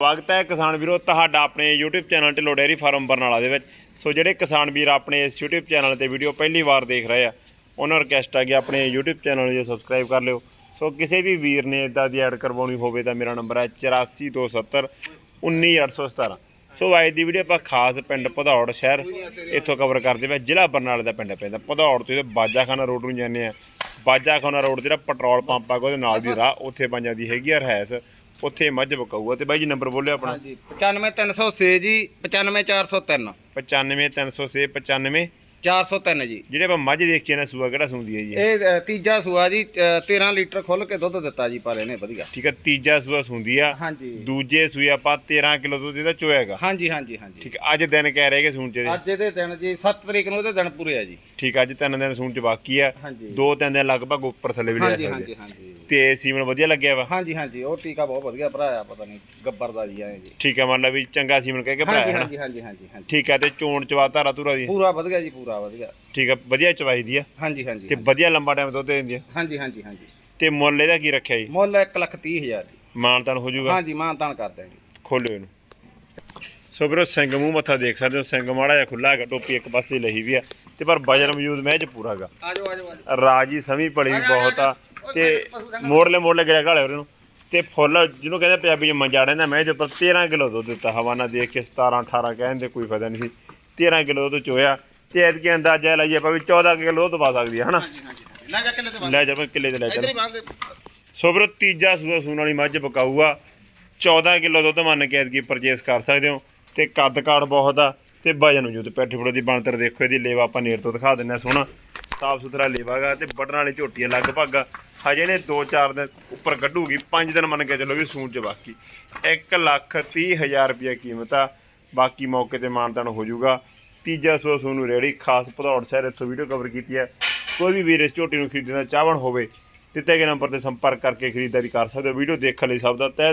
ਸਵਾਗਤ ਹੈ ਕਿਸਾਨ ਵੀਰੋ, ਤੁਹਾਡਾ ਆਪਣੇ YouTube channel Dhillon dairy farm Barnala ਦੇ ਵਿੱਚ। ਸੋ ਜਿਹੜੇ ਕਿਸਾਨ ਵੀਰ ਆਪਣੇ ਇਸ YouTube ਚੈਨਲ ਤੇ ਵੀਡੀਓ ਪਹਿਲੀ ਵਾਰ ਦੇਖ ਰਹੇ ਆ, ਉਹਨਾਂ ਨੂੰ ਰਿਕਵੈਸਟ ਆ ਕਿ ਆਪਣੇ YouTube ਚੈਨਲ ਨੂੰ ਸਬਸਕ੍ਰਾਈਬ ਕਰ ਲਿਓ। ਸੋ ਕਿਸੇ ਵੀ ਵੀਰ ਨੇ ਇਦਾਂ ਦੀ ਐਡ ਕਰਵਾਉਣੀ ਹੋਵੇ ਤਾਂ ਮੇਰਾ ਨੰਬਰ ਹੈ 8427 19817 ਸੋ ਅੱਜ ਦੀ ਵੀਡੀਓ ਆਪਾਂ ਖਾਸ ਪਿੰਡ ਭਦੌੜ ਸ਼ਹਿਰ ਇੱਥੋਂ ਕਵਰ ਕਰਦੇ ਪਏ, ਜ਼ਿਲ੍ਹਾ ਬਰਨਾਲੇ ਦਾ ਪਿੰਡ ਪੈਂਦਾ ਭਦੌੜ ਤੋਂ ਬਾਜਾਖਾਨਾ ਰੋਡ ਨੂੰ ਜਾਂਦੇ ਆ। ਬਾਜਾਖਾਨਾ ਰੋਡ ਜਿਹੜਾ ਪੈਟਰੋਲ ਪੰਪ ਆ, ਉਹਦੇ ਨਾਲ ਦੀ ਰਾਹ ਉੱਥੇ ਪੰਜਾਂ ਦੀ ਹੈਗੀ ਆ, ਰਹਿਸ। ਉੱਥੇ ਮੱਝ ਬਕਾਊਗਾ ਤੇ ਬਾਈ ਜੀ ਨੰਬਰ ਬੋਲਿਓ ਆਪਣਾ। ਹਾਂਜੀ 95306 ਜੀ 95403 95306 95 403 ਜੀ। ਜਿਹੜੇ ਆਪਾਂ ਮੱਝ ਦੇਖੀ ਨਾ ਸੂਆ ਕਿਹੜਾ ਸੂੰਦੀ ਹੈ ਜੀ? ਇਹ ਅ, ਤੀਜਾ ਸੂਆ ਜੀ ਅ, 13 ਲੀਟਰ ਖੁੱਲ ਕੇ ਦੁੱਧ ਦਿੱਤਾ ਜੀ ਪਰ ਇਹਨੇ ਵਧੀਆ। ਠੀਕ ਹੈ ਤੀਜਾ ਸੂਆ ਸੂੰਦੀ ਆ। ਹਾਂਜੀ। ਦੂਜੇ ਸੂਏ ਆਪਾਂ 13 ਕਿਲੋ ਦੁੱਧ ਇਹਦਾ ਚੋਇਆਗਾ ਹਾਂਜੀ ਹਾਂਜੀ ਹਾਂਜੀ। ਠੀਕ ਹੈ ਅੱਜ ਦਿਨ ਕਹਿ ਰਹੇ ਕਿ ਸੂਣ ਚ ਅੱਜ ਇਹਦੇ ਦਿਨ ਜੀ 7 ਤਰੀਕ ਨੂੰ ਇਹਦੇ ਦਿਨ ਪੂਰੇ ਆ ਜੀ। ਠੀਕ ਹੈ ਅੱਜ ਤਿੰਨ ਦਿਨ ਸੂਣ ਚ ਬਾਕੀ ਆ। ਹਾਂਜੀ। ਦੋ ਤਿੰਨ ਦਿਨ ਲਗਭਗ ਉੱਪਰ ਥੱਲੇ ਵੀ ਲੈ ਹਾਂਜੀ ਸਕਦੇ। ਹਾਂਜੀ ਹਾਂਜੀ। ਤੇ ਸੀਮਨ ਵਧੀਆ ਲੱਗਿਆ ਵਾ? ਹਾਂਜੀ ਹਾਂਜੀ ਉਹ ਟੀਕਾ ਬਹੁਤ ਵਧੀਆ ਭਰਾਇਆ ਪਤਾ ਨਹੀਂ ਗੱਬਰ ਦਾ ਜੀ ਐ ਜੀ। ਠੀਕ ਹੈ ਮੰਨ ਲਾ ਵੀ ਚੰਗਾ ਸੀਮਨ ਕਹਿ ਕੇ ਹਾਂਜੀ ਭਰਾਇਆ ਹਾਂਜੀ ਹਾਂਜੀ ਹਾਂਜੀ ਹਾਂਜੀ। ਠੀਕ ਹੈ ਤੇ ਚੋਣ ਚਵਾ ਧਾਰਾ ਧੁਰਾ ਦੀ ਪੂਰਾ ਵਧੀਆ ਜੀ ਪੂਰਾ। ਵਧੀਆ। ਠੀਕ ਹੈ ਵਧੀਆ ਚਵਾਈ ਦੀ ਆ। ਹਾਂਜੀ ਹਾਂਜੀ ਤੇ ਵਧੀਆ ਲੰਬਾ ਟਾਈਮ ਦੁੱਧ ਦਿੰਦੀ ਆ। ਹਾਂਜੀ ਹਾਂਜੀ ਹਾਂਜੀ। ਤੇ ਮੁੱਲ ਇਹਦਾ ਕੀ ਰੱਖਿਆ ਜੀ? ਮੁੱਲ 1 ਲੱਖ 30 ਹਜ਼ਾਰ ਜੀ। ਮਾਨਤਾਨ ਹੋ ਜਾਊਗਾ? ਹਾਂਜੀ ਮਾਨ ਤਾਨ ਕਰ ਦੇਣਗੇ ਖੋਲਿਓ ਇਹਨੂੰ। ਸੋ ਵੀਰੋ ਸਿੰਘ ਮੂੰਹ ਮੱਥਾ ਦੇਖ ਸਕਦੇ ਹੋ ਸਿੰਘ ਮਾੜਾ ਜਿਹਾ ਖੁੱਲਾ ਹੈਗਾ ਟੋਪੀ ਇੱਕ ਪਾਸੇ ਲਈ ਵੀ ਆ। ਤੇ ਪਰ ਵਜਨ ਮੌਜੂਦ ਮਹਿਜ ਪੂਰਾ ਹੈਗਾ। ਆਜੋ ਆਜੋ ਆਜੋ। ਰਾਜੀ ਸਮੀ ਪਲੀ ਬਹੁਤ ਆ। ਤੇ ਮੋੜਲੇ ਮੋੜਲੇ ਗਿਰਿਆ ਘਾਲੇ ਉਹਨੂੰ ਤੇ ਫੁੱਲ ਜਿਹਨੂੰ ਕਹਿੰਦੇ ਪੰਜਾਬੀ ਚ ਮੰਜਾ ਰਹਿੰਦਾ ਮੈਂ ਜੋ ਪਰ 13 ਕਿਲੋ ਦੁੱਧ ਦਿੱਤਾ ਹਵਾਨਾ ਦੇਖ ਕੇ 17 18 ਕਹਿੰਦੇ ਕੋਈ ਫਾਇਦਾ ਨਹੀਂ ਸੀ। 13 ਕਿਲੋ ਦੁੱਧ ਚੋਇਆ। ਤੇ ਐਤਕੀ ਅੰਦਾਜ਼ਾ ਲਾਈਏ ਆਪਾਂ ਵੀ 14 ਕਿਲੋ ਦੁੱਧ ਪਾ ਸਕਦੀ ਹੈ ਹਨਾ? ਜਾ ਕਿੱਲੇ ਤੇ ਲੈ ਜਾ ਕਿੱਲੇ ਤੇ ਲੈ ਚੱਲ ਇਧਰ ਹੀ ਬੰਦ ਸੋ ਵੀਰੋ ਤੀਜਾ ਸੂਆ ਸੂਣ ਵਾਲੀ ਮੱਝ ਬਕਾਊਆ 14 ਕਿਲੋ ਦੁੱਧ ਮੰਨ ਕੇ ਐਤਕੀ ਪਰਚੇਸ ਕਰ ਸਕਦੇ ਹੋ। ਤੇ ਕੱਦ ਕਾਠ ਬਹੁਤ ਆ ਤੇ ਵਜਨ ਵਜੂਦ ਪੈਠੇ ਫੜੋ ਦੀ ਬਣਤਰ ਦੇਖੋ ਇਹਦੀ ਲੇਵਾ ਆਪਾਂ ਨੇੜ ਤੋਂ ਦਿਖਾ ਦਿੰਨੇ ਆ ਸੋਹਣਾ। ਸਾਫ਼ ਸੁਥਰਾ ਲੇਵਾਗਾ ਤੇ ਬਟਨ ਵਾਲੀ ਝੋਟੀ ਆ ਲਗਭਗ। ਹਜੇ ਨੇ 2-4 ਦਿਨ ਉੱਪਰ ਕੱਢੂਗੀ 5 ਦਿਨ ਮੰਨ ਕੇ ਚੱਲੋ ਵੀ ਸੂਣ ਚ ਬਾਕੀ। 1 ਲੱਖ 30 ਹਜ਼ਾਰ ਰੁਪਏ ਕੀਮਤ ਆ। ਬਾਕੀ ਮੌਕੇ ਤੇ ਮਾਨਤਾਨ ਹੋ ਜਾਊਗਾ। ਤੀਜਾ ਸੂਆ ਸੂਣ ਨੂੰ ਰੇੜੀ ਖਾਸ ਭਦੌੜ ਸ਼ਹਿਰ ਇੱਥੋਂ ਵੀਡੀਓ ਕਵਰ ਕੀਤੀ ਹੈ। ਕੋਈ ਵੀ ਵੀਰ ਇਸ ਝੋਟੀ ਨੂੰ ਖਰੀਦਣਾ ਚਾਹਵਣ ਹੋਵੇ, ਦਿੱਤੇ ਗਏ ਨੰਬਰ ਤੇ ਸੰਪਰਕ ਕਰਕੇ ਖਰੀਦਦਾਰੀ ਕਰ ਸਕਦੇ ਹੋ। ਵੀਡੀਓ ਦੇਖਣ ਲਈ ਸਭ ਦਾ ਤਹਿ